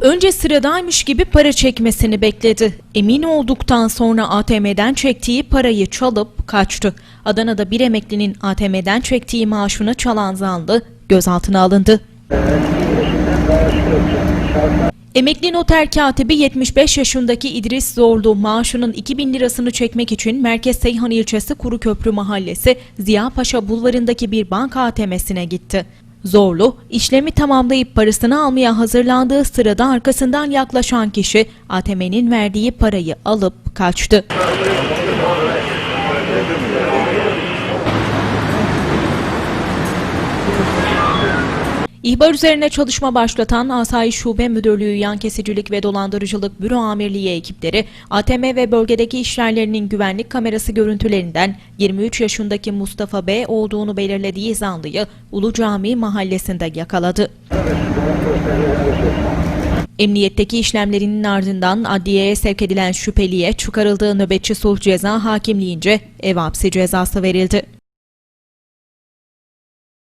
Önce sıradaymış gibi para çekmesini bekledi. Emin olduktan sonra ATM'den çektiği parayı çalıp kaçtı. Adana'da bir emeklinin ATM'den çektiği maaşını çalan zanlı gözaltına alındı. Emekli noter katibi 75 yaşındaki İdris Zorlu maaşının 2000 lirasını çekmek için Merkez Seyhan ilçesi Kuruköprü mahallesi Ziya Paşa bulvarındaki bir banka ATM'sine gitti. Zorlu, işlemi tamamlayıp parasını almaya hazırlandığı sırada arkasından yaklaşan kişi ATM'nin verdiği parayı alıp kaçtı. İhbar üzerine çalışma başlatan Asayiş Şube Müdürlüğü Yan Kesicilik ve Dolandırıcılık Büro Amirliği ekipleri ATM ve bölgedeki işyerlerinin güvenlik kamerası görüntülerinden 23 yaşındaki Mustafa B olduğunu belirlediği zanlıyı Ulu Cami mahallesinde yakaladı. Emniyetteki işlemlerinin ardından adliyeye sevk edilen şüpheliye çıkarıldığı nöbetçi sulh ceza hakimliğince ev hapsi cezası verildi.